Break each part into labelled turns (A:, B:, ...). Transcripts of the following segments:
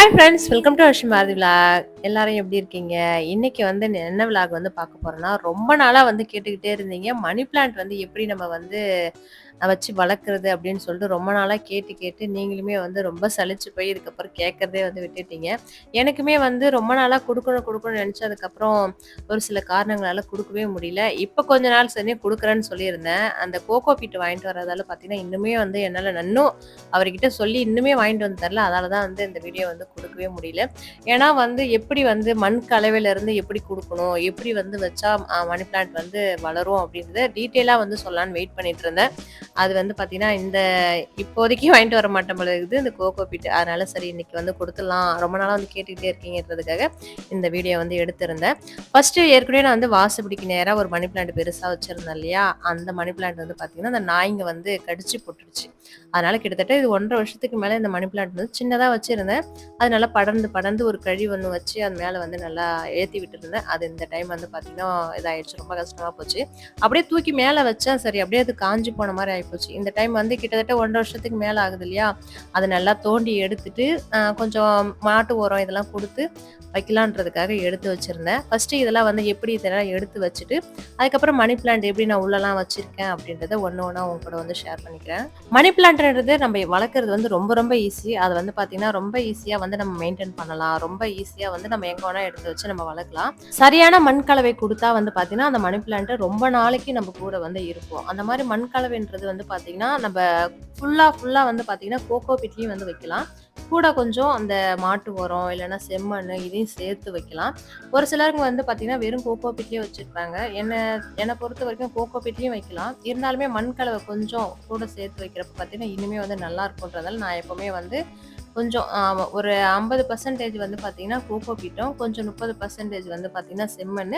A: Hi friends welcome to Arshi Maruthi vlog எல்லாரும் எப்படி இருக்கீங்க? இன்னைக்கு வந்து என்ன விலாக் வந்து பார்க்க போறோம்னா ரொம்ப நாளா வந்து கேட்டுக்கிட்டே இருந்தீங்க. மணி பிளான்ட் வந்து எப்படி நம்ம வந்து வச்சு வளர்க்குறது அப்படின்னு சொல்லிட்டு ரொம்ப நாளாக கேட்டு கேட்டு நீங்களுமே வந்து ரொம்ப சளிச்சு போய் இதுக்கப்புறம் கேட்குறதே வந்து விட்டுட்டீங்க. எனக்குமே வந்து ரொம்ப நாளாக கொடுக்கணும் கொடுக்கணும்னு நினச்சதுக்கப்புறம் ஒரு சில காரணங்களால் கொடுக்கவே முடியல. இப்போ கொஞ்ச நாள் சரி கொடுக்குறேன்னு சொல்லியிருந்தேன். அந்த கோகோ பீட்டு வாங்கிட்டு வரதால பார்த்தீங்கன்னா இன்னுமே வந்து என்னால் இன்னும் அவர்கிட்ட சொல்லி இன்னுமே வாங்கிட்டு வந்து தரல. அதால தான் வந்து இந்த வீடியோ வந்து கொடுக்கவே முடியல. ஏன்னா வந்து எப்படி வந்து மண் கலவையிலேருந்து எப்படி கொடுக்கணும் எப்படி வந்து வச்சா மணி பிளான்ட் வந்து வளரும் அப்படின்றத டீட்டெயிலாக வந்து சொல்லலான்னு வெயிட் பண்ணிட்டு இருந்தேன். அது வந்து பார்த்தீங்கன்னா இந்த இப்போதைக்கு வாங்கிட்டு வர மாட்டேன் போல இருக்குது. இந்த கோகோ பீட். அதனால சரி இன்னைக்கு வந்து கொடுத்துடலாம். ரொம்ப நாளாக வந்து கேட்டுக்கிட்டே இருக்கீங்கன்றதுக்காக இந்த வீடியோ வந்து எடுத்திருந்தேன். ஃபர்ஸ்ட்டு ஏற்கனவே நான் வந்து வாசப்படிக்கு நேராக ஒரு மணி பிளான்ட் பெருசாக வச்சிருந்தேன் இல்லையா? அந்த மணி பிளான்ட் வந்து பார்த்தீங்கன்னா அந்த நாய்ங்க வந்து கடிச்சு போட்டுருச்சு. அதனால கிட்டத்தட்ட இது ஒன்றரை வருஷத்துக்கு மேலே இந்த மணி பிளான்ட் வந்து சின்னதாக வச்சுருந்தேன். அது நல்லா படர்ந்து படர்ந்து ஒரு கழி ஒன்று வச்சு அது மேலே வந்து நல்லா ஏற்றி விட்டுருந்தேன். அது இந்த டைம் வந்து பார்த்தீங்கன்னா இதாகிடுச்சு ரொம்ப கஷ்டமாக போச்சு. அப்படியே தூக்கி மேலே வச்சா சரி அப்படியே அது காஞ்சி போன மாதிரி ஆகிப்போச்சு இந்த டைம் வந்து கிட்டத்தட்ட ஒன்றரை வருஷத்துக்கு மேலே ஆகுது இல்லையா? அதை நல்லா தோண்டி எடுத்துட்டு கொஞ்சம் மாட்டு உரம் இதெல்லாம் கொடுத்து வைக்கலான்றதுக்காக எடுத்து வச்சிருந்தேன். ஃபர்ஸ்ட் இதெல்லாம் வந்து எப்படி இதெல்லாம் எடுத்து வச்சுட்டு அதுக்கப்புறம் மணி பிளான்ட் எப்படி நான் உள்ளலாம் வச்சிருக்கேன் அப்படின்றத ஒன்று ஒன்றா உங்க கூட வந்து ஷேர் பண்ணிக்கிறேன். மணி பிளான்ட்ன்றது நம்ம வளர்க்குறது வந்து ரொம்ப ரொம்ப ஈஸி அது வந்து பார்த்தீங்கன்னா ரொம்ப ஈஸியாக வந்து நம்ம மெயின்டைன் பண்ணலாம். ரொம்ப ஈஸியாக வந்து நம்ம எங்கே வேணால் எடுத்து வச்சு நம்ம வளர்க்கலாம். சரியான மண் கலவை கொடுத்தா வந்து பார்த்தீங்கன்னா அந்த மணி பிளான்ட் ரொம்ப நாளைக்கு நம்ம கூட வந்து இருக்கும். அந்த மாதிரி மண் கலவைன்றது வந்து பார்த்தீங்கன்னா நம்ம ஃபுல்லாக ஃபுல்லாக வந்து பார்த்தீங்கன்னா கோகோ பிட்லேயும் வந்து வைக்கலாம். கூட கொஞ்சம் அந்த மாட்டு உரம் இல்லைன்னா செம்மண் இதையும் சேர்த்து வைக்கலாம். ஒரு சிலருங்க வந்து பார்த்தீங்கன்னா வெறும் கோகோ பிட்லேயே வச்சுருப்பாங்க. என்னை என்னை பொறுத்த வரைக்கும் கோகோ பிட்லேயும் வைக்கலாம். இருந்தாலுமே மண் கலவை கொஞ்சம் கூட சேர்த்து வைக்கிறப்ப பார்த்தீங்கன்னா இனிமே வந்து நல்லா இருக்குன்றதால நான் எப்போவுமே வந்து கொஞ்சம் ஒரு ஐம்பது பர்சன்டேஜ் வந்து பார்த்தீங்கன்னா கோகோ பீட்டும் கொஞ்சம் முப்பது பர்சன்டேஜ் வந்து பார்த்தீங்கன்னா செம்மண்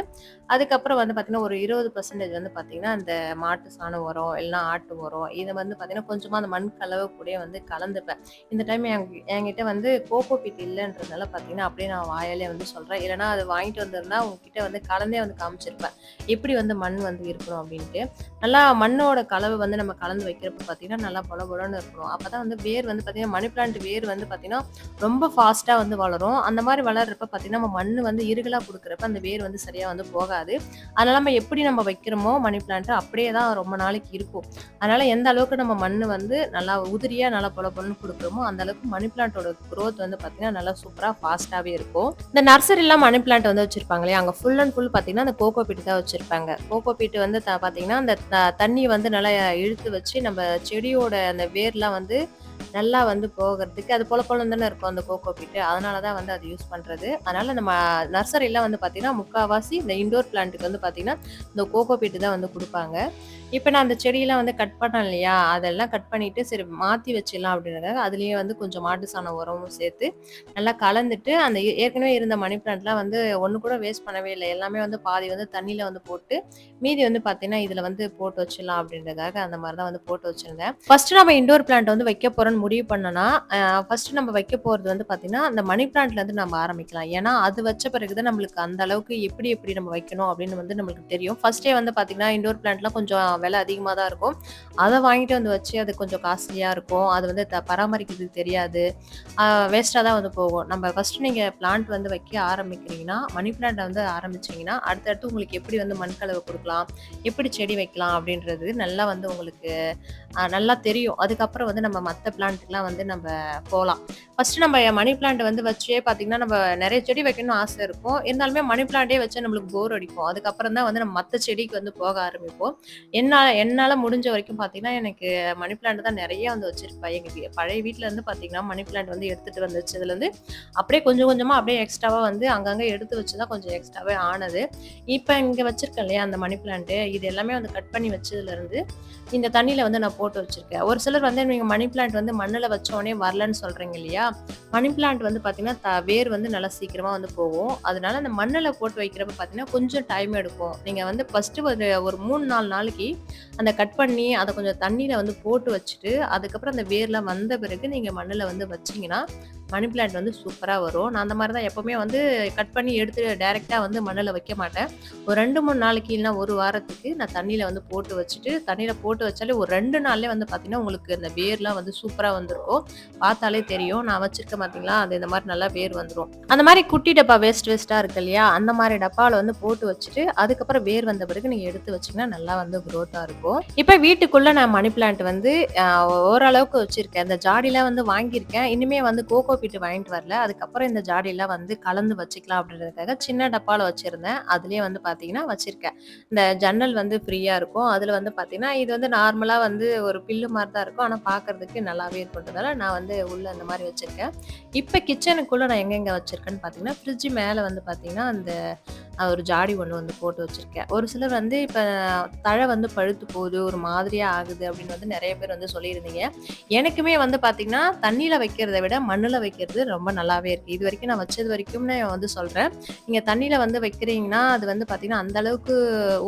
A: அதுக்கப்புறம் வந்து பார்த்தீங்கன்னா ஒரு இருபது பர்சன்டேஜ் வந்து பார்த்தீங்கன்னா அந்த மாட்டு சாண உரம் இல்லைன்னா ஆட்டு உரம் இதை வந்து பார்த்தீங்கன்னா கொஞ்சமாக அந்த மண் கலவை கூட வந்து கலந்துப்பேன். இந்த டைம் என்கிட்ட வந்து கோகோ பீட் இல்லைன்றதுனால பார்த்தீங்கன்னா அப்படியே நான் வாயாலே வந்து சொல்கிறேன் இல்லைன்னா அது வாங்கிட்டு வந்திருந்தா உங்ககிட்ட வந்து கலந்தே வந்து காமிச்சிருப்பேன். எப்படி வந்து மண் வந்து இருக்கணும் அப்படின்ட்டு. நல்லா மண்ணோட கலவை வந்து நம்ம கலந்து வைக்கிறப்ப பார்த்தீங்கன்னா நல்லா பொல பொலன்னு இருக்கணும். அப்போ தான் வந்து வேர் வந்து பார்த்தீங்கன்னா மணி பிளான்ட் வேர் வந்து பார்த்தீங்கன்னா ரொம்ப ஃபாஸ்ட்டாக வந்து வளரும். அந்த மாதிரி வளர்றப்ப பார்த்தீங்கன்னா நம்ம மண் வந்து இருகலாக கொடுக்குறப்ப அந்த வேர் வந்து சரியாக வந்து போகாது. அதனால நம்ம எப்படி நம்ம வைக்கிறோமோ மணி பிளான்ட் அப்படியே தான் ரொம்ப நாளைக்கு இருக்கும். அதனால எந்த அளவுக்கு நம்ம மண் வந்து நல்லா உதிரியாக நல்லா பொல பொண்ணு கொடுக்குறோமோ அந்த அளவுக்கு மணி பிளான்ட்டோட க்ரோத் வந்து பார்த்தீங்கன்னா நல்லா சூப்பராக ஃபாஸ்ட்டாகவே இருக்கும். இந்த நர்சரிலாம் மணி பிளான்ட் வந்து வச்சிருப்பாங்க இல்லையா? அங்கே ஃபுல் அண்ட் ஃபுல் பார்த்தீங்கன்னா அந்த கோகோ பீட்டு தான் வச்சிருப்பாங்க. கோகோ பீட்டு வந்து த- பார்த்தீங்கன்னா அந்த த- வந்து நல்லா இழுத்து வச்சு நம்ம செடியோட அந்த வேர்லாம் வந்து நல்லா வந்து போகிறதுக்கு அது போல போல தானே இருக்கும் அந்த கோகோ பீட்டு. அதனால தான் வந்து அது யூஸ் பண்ணுறது அதனால நம்ம நர்சரிலாம் வந்து பார்த்தீங்கன்னா முக்கால்வாசி இந்த இண்டோர் பிளான்ட்டுக்கு வந்து பார்த்தீங்கன்னா இந்த கோகோ பீட்டு தான் வந்து கொடுப்பாங்க. இப்போ நான் அந்த செடியெல்லாம் வந்து கட் பண்ணேன் இல்லையா? அதெல்லாம் கட் பண்ணிட்டு சரி மாற்றி வச்சிடலாம் அப்படின்றதுக்காக அதுலேயே வந்து கொஞ்சம் மாட்டு சாணம் உரமும் சேர்த்து நல்லா கலந்துட்டு அந்த ஏற்கனவே இருந்த மணி பிளான்ட்லாம் வந்து ஒன்று கூட வேஸ்ட் பண்ணவே இல்லை. எல்லாமே வந்து பாதி வந்து தண்ணியில் வந்து போட்டு மீதி வந்து பார்த்தீங்கன்னா இதில் வந்து போட்டு வச்சிடலாம் அப்படின்றதுக்காக அந்த மாதிரி தான் வந்து போட்டு வச்சிருந்தேன். ஃபஸ்ட்டு நம்ம இண்டோர் பிளான்ட் வந்து வைக்க போகிறோன்னு முடிவு பண்ணனா ஃபர்ஸ்ட் நம்ம வைக்க போறது வந்து பார்த்தீங்கன்னா அந்த மணி பிளான்ட்ல இருந்து நம்ம ஆரம்பிக்கலாம். ஏன்னா அது வச்ச பிறகுதான் நம்மளுக்கு அந்த அளவுக்கு எப்படி எப்படி நம்ம வைக்கணும் அப்படின்னு வந்து நம்மளுக்கு தெரியும். ஃபர்ஸ்டே வந்து பார்த்தீங்கன்னா இண்டோர் பிளான்ட்லாம் கொஞ்சம் விலை அதிகமாக தான் இருக்கும். அதை வாங்கிட்டு வந்து வச்சு அது கொஞ்சம் காஸ்ட்லியாக இருக்கும். அது வந்து த- பராமரிக்கிறதுக்கு தெரியாது. வேஸ்ட்டாக தான் வந்து போகும். நம்ம ஃபர்ஸ்ட் நீங்கள் பிளான்ட் வந்து வைக்க ஆரம்பிக்கிறீங்கன்னா மணி பிளான்ட்டை வந்து ஆரம்பிச்சீங்கன்னா அடுத்தடுத்து உங்களுக்கு எப்படி வந்து மண் கலவு கொடுக்கலாம் எப்படி செடி வைக்கலாம் அப்படின்றது நல்லா வந்து உங்களுக்கு நல்லா தெரியும். அதுக்கப்புறம் வந்து நம்ம மற்ற பிளான்ட்டுக்கெலாம் வந்து நம்ம போகலாம் ஃபர்ஸ்ட் நம்ம மணி பிளான்ட் வந்து வச்சே பார்த்தீங்கன்னா நம்ம நிறைய செடி வைக்கணும்னு ஆசை இருக்கும். இருந்தாலுமே மணி பிளான்ட்டே வச்சு நம்மளுக்கு போர் அடிக்கும். அதுக்கப்புறம் தான் வந்து நம்ம மற்ற செடிக்கு வந்து போக ஆரம்பிப்போம். என்னால் என்னால் முடிஞ்ச வரைக்கும் பார்த்தீங்கன்னா எனக்கு மணி பிளான்ட் தான் நிறைய வந்து வச்சிருப்பேன். எங்கள் பழைய வீட்டில் இருந்து பார்த்தீங்கன்னா மணி பிளான்ட் வந்து எடுத்துகிட்டு வந்து வச்சதுலேருந்து அப்படியே கொஞ்சம் கொஞ்சமாக அப்படியே எக்ஸ்ட்ராவாக வந்து அங்கங்கே எடுத்து வச்சு தான் கொஞ்சம் எக்ஸ்ட்ராவே ஆனது. இப்போ இங்கே வச்சிருக்கேன் இல்லையா அந்த மணி பிளான்ட்டு இது எல்லாமே வந்து கட் பண்ணி வச்சதுலேருந்து இந்த தண்ணியில் வந்து நான் போட்டு வச்சிருக்கேன். ஒரு சிலர் வந்து நீங்கள் மணி பிளான்ட் வந்து மண்ணில் வச்சோடனே வரலன்னு சொல்கிறீங்க இல்லையா? மணி பிளான்ட் வந்து பார்த்தீங்கன்னா த வேர் வந்து நல்லா சீக்கிரமாக வந்து போகும். அதனால அந்த மண்ணில் போட்டு வைக்கிறப்ப பார்த்தீங்கன்னா கொஞ்சம் டைம் எடுக்கும். நீங்கள் வந்து ஃபஸ்ட்டு ஒரு ஒரு மூணு நாலு நாளைக்கு அந்த கட் பண்ணி அதை கொஞ்சம் தண்ணியில் வந்து போட்டு வச்சுட்டு அதுக்கப்புறம் அந்த வேர்லாம் வந்த பிறகு நீங்கள் மண்ணில் வந்து வச்சிங்கன்னா மணி பிளான்ட் வந்து சூப்பராக வரும். நான் அந்த மாதிரி தான் எப்போவுமே வந்து கட் பண்ணி எடுத்து டேரெக்டாக வந்து மண்ணில் வைக்க மாட்டேன். ஒரு 2, 3 நாளைக்கு இல்லைனா ஒரு வாரத்துக்கு நான் தண்ணியில் வந்து போட்டு வச்சுட்டு, தண்ணியில் போட்டு வச்சாலே ஒரு ரெண்டு நாள்லேயே வந்து பார்த்திங்கன்னா உங்களுக்கு அந்த வேர்லாம் வந்து சூப்பராக வந்துருக்கும் பார்த்தாலே தெரியும். நான் வச்சுருக்க பார்த்தீங்களா, அது இந்த மாதிரி நல்லா வேர் வந்துடும் அந்த மாதிரி குட்டி டப்பா வேஸ்ட் வேஸ்ட்டாக இருக்கு இல்லையா? அந்த மாதிரி டப்பாவில் வந்து போட்டு வச்சுட்டு, அதுக்கப்புறம் வேர் வந்த பிறகு நீங்கள் எடுத்து வச்சீங்கன்னா, நல்லா வந்து க்ரோத்தாக இருக்கும். இப்போ வீட்டுக்குள்ளே நான் மணி பிளான்ட் வந்து ஓரளவுக்கு வச்சுருக்கேன் இந்த ஜாடிலாம் வந்து வாங்கியிருக்கேன். இனிமேல் வந்து கோகோ பீட் வாங்கிட்டு வரல. அதுக்கப்புறம் இந்த ஜாடிலாம் வந்து கலந்து வச்சுக்கலாம் அப்படின்றதுக்காக சின்ன டப்பாவில் வச்சுருந்தேன் அதுலேயே வந்து பார்த்தீங்கன்னா வச்சுருக்கேன் இந்த ஜன்னல் வந்து ஃப்ரீயாக இருக்கும். அதில் வந்து பார்த்தீங்கன்னா, இது வந்து நார்மலாக வந்து ஒரு பில்லு மாதிரி தான் இருக்கும். ஆனால் பார்க்கறதுக்கு நல்லாவே இருக்குன்றதால நான் வந்து உள்ளே அந்த மாதிரி வச்சுருக்கேன் இப்போ கிச்சனுக்குள்ளே நான் எங்கெங்கே வச்சுருக்கேன்னு பார்த்தீங்கன்னா, ஃப்ரிட்ஜ் மேலே வந்து பார்த்தீங்கன்னா, அந்த ஒரு ஜாடி ஒன்று வந்து போட்டு வச்சிருக்கேன். ஒரு சிலர் வந்து இப்போ தழை வந்து பழுத்து போகுது, ஒரு மாதிரியாக ஆகுது அப்படின்னு வந்து நிறைய பேர் வந்து சொல்லியிருந்தீங்க. எனக்குமே வந்து பார்த்தீங்கன்னா, தண்ணியில் வைக்கிறத விட மண்ணில் வைக்கிறது ரொம்ப நல்லாவே இருக்குது இது வரைக்கும் நான் வச்சது வரைக்கும்னு வந்து சொல்கிறேன் நீங்கள் தண்ணியில் வந்து வைக்கிறீங்கன்னா, அது வந்து பார்த்தீங்கன்னா, அந்த அளவுக்கு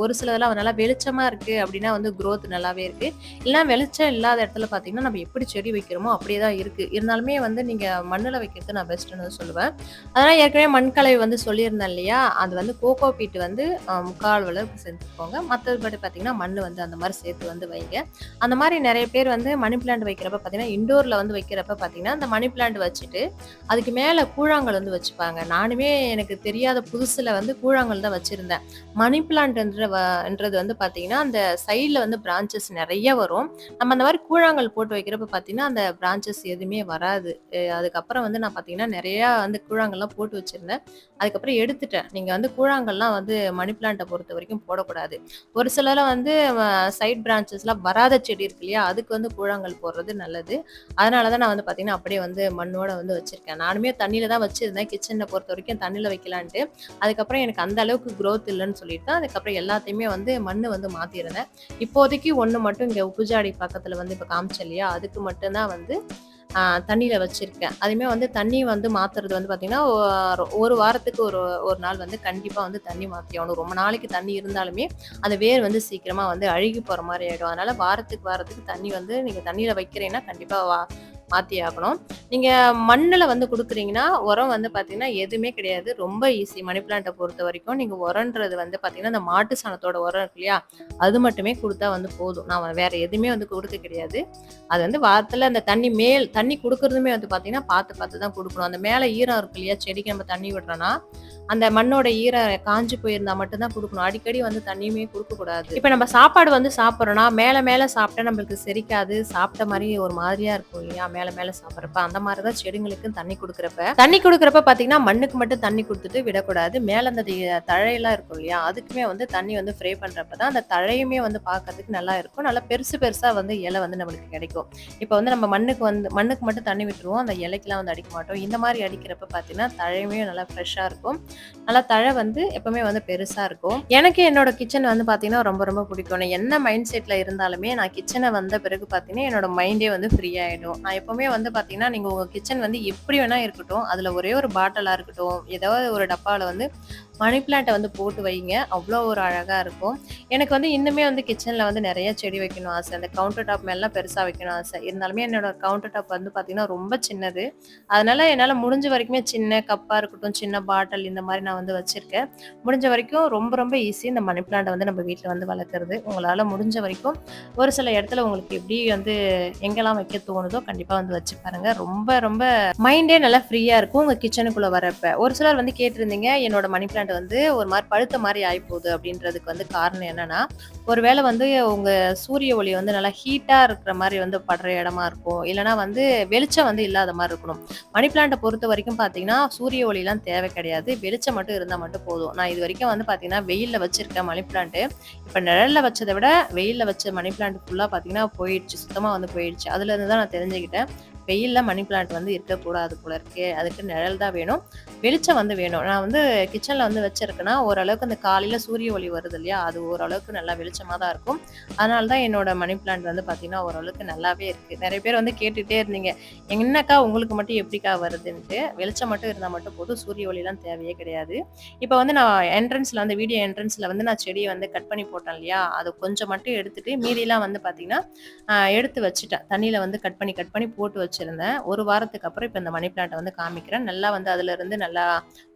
A: ஒரு சிலதெல்லாம் நல்லா வெளிச்சமாக இருக்குது அப்படின்னா வந்து குரோத் நல்லாவே இருக்குது இல்லைன்னா வெளிச்சம் இல்லாத இடத்துல பார்த்தீங்கன்னா, நம்ம எப்படி செடி வைக்கிறோமோ அப்படியே தான் இருக்குது இருந்தாலுமே வந்து நீங்கள் மண்ணில் வைக்கிறது நான் பெஸ்ட்டுன்னு சொல்லுவேன். அதனால் ஏற்கனவே மண்கலவை வந்து சொல்லியிருந்தேன் இல்லையா? அது வந்து கோகோ பீட் வந்து முக்கால் அளவுக்கு சேர்த்துக்கோங்க. மற்றபடி பார்த்தீங்கன்னா, மண்ணு வந்து அந்த மாதிரி சேர்த்து வந்து வைங்க. அந்த மாதிரி நிறைய பேர் வந்து மணி பிளான்ட் வைக்கிறப்ப பார்த்தீங்கன்னா, இண்டோரில் வந்து வைக்கிறப்ப பார்த்தீங்கன்னா, அந்த மணி பிளான்ட் வச்சுட்டு, அதுக்கு மேலே கூழாங்கல் வந்து வச்சுப்பாங்க. நானுமே எனக்கு தெரியாத புதுசில் வந்து கூழாங்கல் தான் வச்சுருந்தேன் மணி பிளான்ட்ன்றது வ வந்து பார்த்தீங்கன்னா, அந்த சைடில் வந்து பிரான்ச்சஸ் நிறைய வரும். நம்ம அந்த மாதிரி கூழாங்கல் போட்டு வைக்கிறப்ப பார்த்தீங்கன்னா, அந்த பிரான்ச்சஸ் எதுவுமே வராது. அதுக்கப்புறம் வந்து நான் பார்த்தீங்கன்னா, நிறையா வந்து கூழாங்கல்லாம் போட்டு வச்சுருந்தேன் அதுக்கப்புறம் எடுத்துட்டேன். நீங்கள் வந்து கூழாங்கல்லாம் வந்து மணி பிளாண்ட்டை பொறுத்த வரைக்கும் போடக்கூடாது. ஒரு சிலர் வந்து சைட் பிரான்ச்சஸ்லாம் வராத செடி இருக்கு இல்லையா? அதுக்கு வந்து கூழாங்கல் போடுறது நல்லது. அதனால தான் நான் வந்து பார்த்தீங்கன்னா, அப்படியே வந்து மண்ணோட வந்து வச்சிருக்கேன். நானுமே தண்ணியில் தான் வச்சிருந்தேன். பொறுத்த வரைக்கும் தண்ணியில் வைக்கலான்ட்டு. அதுக்கப்புறம் எனக்கு அந்த அளவுக்கு க்ரோத் இல்லைன்னு சொல்லிட்டு தான், அதுக்கப்புறம் எல்லாத்தையுமே வந்து மண் வந்து மாற்றிருந்தேன் இப்போதைக்கு ஒன்று மட்டும் இங்கே உப்பு ஜாடி வந்து இப்போ காமிச்சேன் இல்லையா? அதுக்கு மட்டும்தான் வந்து தண்ணியில் வச்சுருக்கேன் வச்சிருக்கேன். வந்து தண்ணி வந்து மாத்துறது வந்து பார்த்தீங்கன்னா, ஒரு வாரத்துக்கு ஒரு ஒரு நாள் வந்து கண்டிப்பா வந்து தண்ணி மாத்தி ஆகணும். ரொம்ப நாளைக்கு தண்ணி இருந்தாலுமே, அந்த வேர் வந்து சீக்கிரமா வந்து அழுகி போற மாதிரி ஆகிடும் அதனால வாரத்துக்கு வாரத்துக்கு தண்ணி வந்து நீங்க தண்ணியில் வைக்கிறீங்கன்னா, கண்டிப்பா வா மாற்றி ஆகணும். நீங்கள் மண்ணில் வந்து கொடுக்குறீங்கன்னா உரம் வந்து பார்த்தீங்கன்னா, எதுவுமே கிடையாது. ரொம்ப ஈஸி மணி பிளாண்ட்டை பொறுத்த வரைக்கும் நீங்கள் உரம்ன்றது வந்து பார்த்தீங்கன்னா, அந்த மாட்டு சாணத்தோட உரம் இருக்கு இல்லையா? அது மட்டுமே கொடுத்தா வந்து போதும். நான் வேறு எதுவுமே வந்து கொடுக்க கிடையாது. அது வந்து வாரத்தில் அந்த தண்ணி மேல் தண்ணி கொடுக்குறதுமே வந்து பார்த்தீங்கன்னா, பார்த்து பார்த்து தான் கொடுக்கணும் அந்த மேலே ஈரம் இருக்கு இல்லையா? செடிக்கு நம்ம தண்ணி விடுறோன்னா அந்த மண்ணோட ஈரம் காஞ்சு போயிருந்தா மட்டும்தான் கொடுக்கணும் அடிக்கடி வந்து தண்ணியுமே கொடுக்கக்கூடாது இப்போ நம்ம சாப்பாடு வந்து சாப்பிட்றோன்னா மேலே மேலே சாப்பிட்டா நம்மளுக்கு செரிக்காது. சாப்பிட்ட மாதிரி ஒரு மாதிரியா இருக்கும் இல்லையா? மேலே மேல சாப்பிட்றப்ப அந்த மாதிரி தான் செடிங்களுக்கும் தண்ணி கொடுக்குறப்ப தண்ணி கொடுக்குறப்ப பார்த்தீங்கன்னா, மண்ணுக்கு மட்டும் தண்ணி கொடுத்துட்டு விடக்கூடாது. மேல அந்த தழையெல்லாம் இருக்கும் இல்லையா? அதுக்குமே வந்து தண்ணி வந்து ஃப்ரே பண்றப்ப தான் அந்த தழையுமே வந்து பார்க்கறதுக்கு நல்லா இருக்கும். நல்லா பெருசு பெருசா வந்து இலை வந்து நம்மளுக்கு கிடைக்கும். இப்ப வந்து நம்ம மண்ணுக்கு வந்து மண்ணுக்கு மட்டும் தண்ணி விட்டுருவோம். அந்த இலைக்கெல்லாம் வந்து அடிக்க மாட்டோம். இந்த மாதிரி அடிக்கிறப்ப பார்த்தீங்கன்னா, தழையுமே நல்லா ஃப்ரெஷ்ஷா இருக்கும். நல்லா தழை வந்து எப்பவுமே வந்து பெருசா இருக்கும். எனக்கு என்னோட கிச்சன் வந்து பாத்தீங்கன்னா ரொம்ப ரொம்ப பிடிக்கும். நான் என்ன மைண்ட் செட்ல இருந்தாலுமே, நான் கிச்சனை வந்த பிறகு பார்த்தீங்கன்னா, என்னோட மைண்டே வந்து ஃப்ரீ ஆயிடும். நான் எப்பவுமே வந்து பார்த்தீங்கன்னா, நீங்கள் உங்கள் கிச்சன் வந்து எப்படி வேணா இருக்கட்டும். அதில் ஒரே ஒரு பாட்டிலாக இருக்கட்டும், ஏதாவது ஒரு டப்பாவில் வந்து மணி பிளான்ட்டை வந்து போட்டு வைங்க. அவ்வளோ ஒரு அழகாக இருக்கும். எனக்கு வந்து இன்னுமே வந்து கிச்சனில் வந்து நிறைய செடி வைக்கணும் ஆசை. அந்த கவுண்டர் டாப் மேலாம் பெருசாக வைக்கணும் ஆசை. இருந்தாலுமே என்னோட கவுண்டர் டாப் வந்து பார்த்தீங்கன்னா, ரொம்ப சின்னது. அதனால என்னால் முடிஞ்ச வரைக்குமே சின்ன கப்பாக இருக்கட்டும், சின்ன பாட்டில் இந்த மாதிரி நான் வந்து வச்சுருக்கேன் முடிஞ்ச வரைக்கும் ரொம்ப ரொம்ப ஈஸி இந்த மணி பிளான்ட்டை வந்து நம்ம வீட்டில் வந்து வளர்க்குறது உங்களால் முடிஞ்ச வரைக்கும் ஒரு சில இடத்துல உங்களுக்கு எப்படி வந்து எங்கெல்லாம் வைக்க தோணுதோ, கண்டிப்பாக வந்து வச்சு பாருங்க. ரொம்ப ரொம்ப மைண்டே நல்லா ஃப்ரீயாக இருக்கும். உங்கள் கிச்சனுக்குள்ளே வரப்போ ஒரு சிலர் வந்து கேட்டிருந்தீங்க, என்னோட மணி பிளான்ட் வந்து ஒரு மாதிரி பழுத்த மாதிரி ஆகிப்போகுது அப்படின்றதுக்கு வந்து காரணம் என்னன்னா, ஒருவேளை வந்து உங்க சூரிய ஒளி வந்து நல்லா ஹீட்டா இருக்கிற மாதிரி வந்து படுற இடமா இருக்கும். இல்லைனா வந்து வெளிச்சம் வந்து இல்லாத மாதிரி இருக்கணும். மணி ப்ளாண்ட்டை பொறுத்த வரைக்கும் பார்த்தீங்கன்னா, சூரிய ஒளிலாம் தேவை கிடையாது. வெளிச்சம் மட்டும் இருந்தா மட்டும் போதும். நான் இது வரைக்கும் வந்து பார்த்தீங்கன்னா, வெயிலில் வச்சிருக்கேன் மணி பிளான்ட்டு இப்ப நிழல்ல வச்சதை விட, வெயிலில் வச்ச மணி பிளான்ட் ஃபுல்லா பார்த்தீங்கன்னா போயிடுச்சு. சுத்தமா வந்து போயிடுச்சு. அதுலேருந்து தான் நான் தெரிஞ்சுக்கிட்டேன். வெயிலில் மணி பிளான்ட் வந்து இருக்கக்கூடாது போல இருக்கு. அதுக்கு நிழல் தான் வேணும். வெளிச்சம் வந்து வேணும். நான் வந்து கிச்சனில் வந்து வச்சிருக்கேன்னா, ஓரளவுக்கு அந்த காலையில் சூரிய ஒளி வருது இல்லையா? அது ஓரளவுக்கு நல்லா வெளிச்சமாக தான் இருக்கும். அதனால தான் என்னோட மணி பிளான்ட் வந்து பார்த்தீங்கன்னா, ஓரளவுக்கு நல்லாவே இருக்குது நிறைய பேர் வந்து கேட்டுகிட்டே இருந்தீங்க. "என்னக்கா உங்களுக்கு மட்டும் எப்படிக்கா வருதுன்ட்டு?" வெளிச்சம் மட்டும் இருந்தால் மட்டும் போதும். சூரிய ஒளிலாம் தேவையே கிடையாது. இப்போ வந்து நான் என்ட்ரன்ஸில் வந்து வீடியோ என்ட்ரன்ஸில் வந்து நான் செடியை வந்து கட் பண்ணி போட்டேன் இல்லையா? அது கொஞ்சம் மட்டும் எடுத்துட்டு, மீதிலாம் வந்து பார்த்தீங்கன்னா, எடுத்து வச்சுட்டேன். தண்ணியில் வந்து கட் பண்ணி கட் பண்ணி போட்டு வச்சு வச்சிருந்தேன். ஒரு வாரத்துக்கு அப்புறம் இப்போ இந்த மணி பிளான்ட்ட வந்து காமிக்கிறேன். நல்லா வந்து அதுலருந்து நல்லா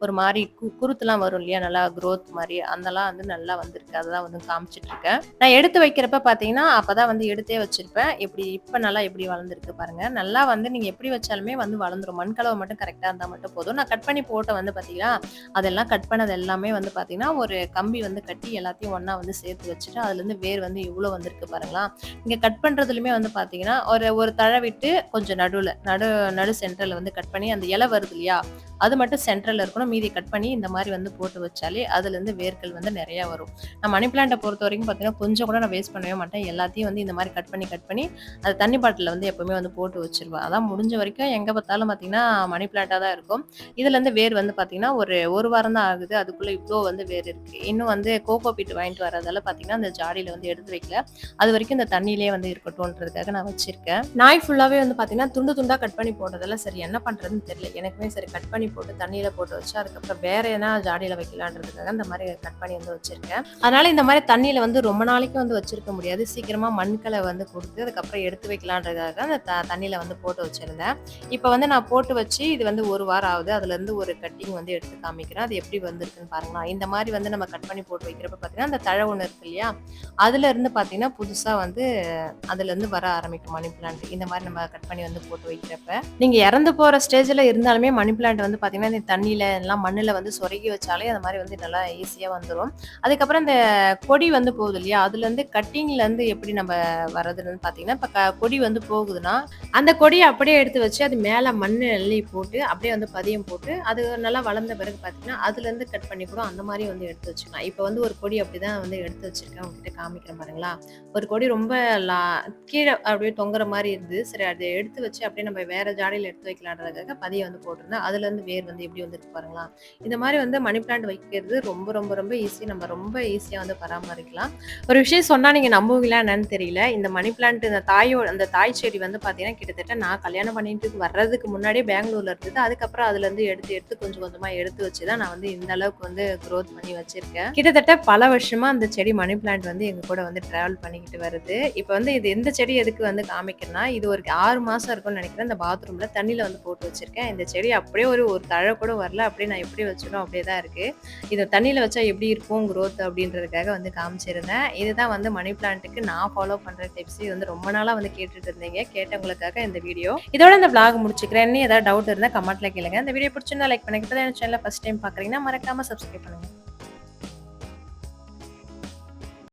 A: ஒரு மாதிரி கு குருத்துலாம் வரும் இல்லையா? நல்லா க்ரோத் மாதிரி அதெல்லாம் வந்து நல்லா வந்திருக்கு. அதெல்லாம் வந்து காமிச்சிட்டு இருக்கேன். நான் எடுத்து வைக்கிறப்ப பார்த்தீங்கன்னா, அப்பதான் வந்து எடுத்தே வச்சிருப்பேன். எப்படி இப்ப நல்லா எப்படி வளர்ந்துருக்கு பாருங்க. நல்லா வந்து நீங்க எப்படி வச்சாலுமே வந்து வளர்ந்துரும். மண் கலவை மட்டும் கரெக்டாக இருந்தா மட்டும் போதும். நான் கட் பண்ணி போட்ட வந்து பார்த்தீங்கன்னா, அதெல்லாம் கட் பண்ணது எல்லாமே வந்து பார்த்தீங்கன்னா, ஒரு கம்பி வந்து கட்டி எல்லாத்தையும் ஒன்றா வந்து சேர்த்து வச்சுட்டு, அதுலேருந்து வேர் வந்து இவ்வளோ வந்திருக்கு பாருங்களா? இங்கே கட் பண்றதுலயுமே வந்து பார்த்தீங்கன்னா, ஒரு ஒரு தழை விட்டு கொஞ்சம் நடுவில் நடு நடு சென்டர்ல வந்து கட் பண்ணி அந்த இலை வருது இல்லையா? அது மட்டும் சென்ட்ரலில் இருக்கணும். மீதி கட் பண்ணி இந்த மாதிரி வந்து போட்டு வச்சாலே அதுலேருந்து வேர்கள் வந்து நிறையா வரும். நான் மணி பிளாண்ட்டை பொறுத்த வரைக்கும் பார்த்தீங்கன்னா, கொஞ்சம் கூட நான் வேஸ்ட் பண்ணவே மாட்டேன். எல்லாத்தையும் வந்து இந்த மாதிரி கட் பண்ணி கட் பண்ணி அது தண்ணி பாட்டில் வந்து எப்பவுமே வந்து போட்டு வச்சிருவேன் அதான் முடிஞ்ச வரைக்கும் எங்கே பார்த்தாலும் பார்த்தீங்கன்னா, மணி பிளான்ட்டாக தான் இருக்கும். இதுலேருந்து வேர் வந்து பார்த்தீங்கன்னா, ஒரு ஒரு வாரம் தான் ஆகுது. அதுக்குள்ளே இவ்வளோ வந்து வேர் இருக்குது இன்னும் வந்து கோகோ பீட் வாங்கிட்டு வரதால பார்த்தீங்கன்னா, அந்த ஜாடியில் வந்து எடுத்து வைக்கல. அது வரைக்கும் இந்த தண்ணியிலேயே வந்து இருக்கட்டும்ன்றதுக்காக நான் வச்சிருக்கேன். நாய் ஃபுல்லாகவே வந்து பார்த்தீங்கன்னா, துண்டு துண்டா கட் பண்ணி போட்டதெல்லாம் சரி என்ன பண்றதுன்னு தெரியல. எனக்குமே சரி கட் பண்ணி போட்டு தண்ணியில் போட்டு வச்சு, அதுக்கப்புறம் வேற எதனா ஜாடியில வைக்கலான்றதுக்காக இந்த மாதிரி கட் பண்ணி வந்து வச்சிருக்கேன். அதனால இந்த மாதிரி தண்ணியில் வந்து ரொம்ப நாளைக்கு வந்து வச்சிருக்க முடியாது. சீக்கிரமா மண் வந்து கொடுத்து அதுக்கப்புறம் எடுத்து வைக்கலான்றதுக்காக அந்த த தண்ணியில் வந்து போட்டு வச்சிருந்தேன். இப்ப வந்து நான் போட்டு வச்சு இது வந்து ஒரு வாரம் ஆகுது. அதுலேருந்து ஒரு கட்டிங் வந்து எடுத்து காமிக்கிறேன். அது எப்படி வந்திருக்குன்னு பாருங்களேன். இந்த மாதிரி வந்து நம்ம கட் பண்ணி போட்டு வைக்கிறப்ப பார்த்தீங்கன்னா, அந்த தழை ஒண்ணு இருக்கு இல்லையா? அதுலேருந்து பார்த்தீங்கன்னா, புதுசா வந்து அதுலருந்து வர ஆரம்பிக்கும் மணி பிளான்ட். இந்த மாதிரி நம்ம கட் பண்ணி வந்து போட்டு வைக்கிறப்ப. நீங்க இறந்து போற ஸ்டேஜ்ல இருந்தாலுமே மணி பிளான்ட் வந்து பார்த்தீங்கன்னா, இந்த தண்ணியில எல்லாம் மண்ணுல வந்து சொருகி வச்சாலே அந்த மாதிரி வந்து நல்லா ஈஸியா வந்துடும் அதுக்கப்புறம் இந்த கொடி வந்து போகுது இல்லையா? அதுலேருந்து கட்டிங்ல இருந்து எப்படி நம்ம வர்றதுன்னு பார்த்தீங்கன்னா, இப்ப க கொடி வந்து போகுதுன்னா, அந்த கொடியை அப்படியே எடுத்து வச்சு அது மேல மண் அள்ளி போட்டு, அப்படியே வந்து பதியம் போட்டு, அது நல்லா வளர்ந்த பிறகு பார்த்தீங்கன்னா, அதுலருந்து கட் பண்ணி கூட அந்த மாதிரி வந்து எடுத்து வச்சுக்கலாம். இப்ப வந்து ஒரு கொடி அப்படிதான் வந்து எடுத்து வச்சிருக்கேன். உங்ககிட்ட காமிக்கிறேன் பாருங்களா? ஒரு கொடி ரொம்ப லா கீழே அப்படியே தொங்குற மாதிரி இருந்தது. சரி அதை எடுத்து வச்சு அப்படியே நம்ம வேற ஜாடியில் எடுத்து வைக்கலான்றதுக்காக பதியை வந்து போட்டிருந்தேன். அதுலருந்து வேர் வந்து எப்படி வந்துருக்கு பாருங்களா? இந்த மாதிரி வந்து மணி பிளான்ட் வைக்கிறது ரொம்ப ரொம்ப ரொம்ப ஈஸி. நம்ம ரொம்ப ஈஸியா வந்து பராமரிக்கலாம். ஒரு விஷயம் சொன்னா நீங்க நம்புவீங்களா என்னன்னு தெரியல. இந்த மணி பிளான்ட் இந்த தாயோ அந்த தாய் செடி வந்து பார்த்தீங்கன்னா, கிட்டத்தட்ட நான் கல்யாணம் பண்ணிட்டு வர்றதுக்கு முன்னாடியே பெங்களூர்ல இருந்தது. அதுக்கப்புறம் அதுலருந்து எடுத்து எடுத்து கொஞ்சம் கொஞ்சமா எடுத்து வச்சு தான் நான் வந்து இந்த அளவுக்கு வந்து க்ரோத் பண்ணி வச்சிருக்கேன். கிட்டத்தட்ட பல வருஷமா அந்த செடி மணி பிளான்ட் வந்து எங்க கூட வந்து டிராவல் பண்ணிக்கிட்டு வருது. இப்போ வந்து இது எந்த செடி எதுக்கு வந்து காமிக்கிறேன்னா, இது ஒரு 6 மாசம் இருக்கும்னு நினைக்கிறேன் இந்த பாத்ரூம்ல தண்ணீல வந்து போட்டு வச்சிருக்கேன். இந்த செடி அப்படியே ஒரு ஒரு தழை கூட வரல. அப்படியே நான் எப்படி வச்சிடும் அப்படியே தான் இருக்கு. இத தண்ணீல வச்சா எப்படி இருக்கும் குரோத் அப்படின்றதுக்காக வந்து காமிச்சிருந்தேன். இதுதான் வந்து மணி பிளான்ட்டுக்கு நான் ஃபாலோ பண்ற டிப்ஸ். இது வந்து ரொம்ப நாளா வந்து கேட்டுட்டு இருந்தீங்க. கேட்டவங்களுக்காக இந்த வீடியோ. இதோட இந்த பிளாக் முடிச்சுக்கிறேன். இன்னும் ஏதாவது டவுட் இருந்தா கமெண்ட்ல கேளுங்க. இந்த வீடியோ பிடிச்சிருந்தா லைக் பண்ணிக்கிட்டு இப்பதான் என் ஃபர்ஸ்ட் டைம் பார்க்குறீங்கன்னா மறக்காம சப்ஸ்கிரைப் பண்ணுங்க.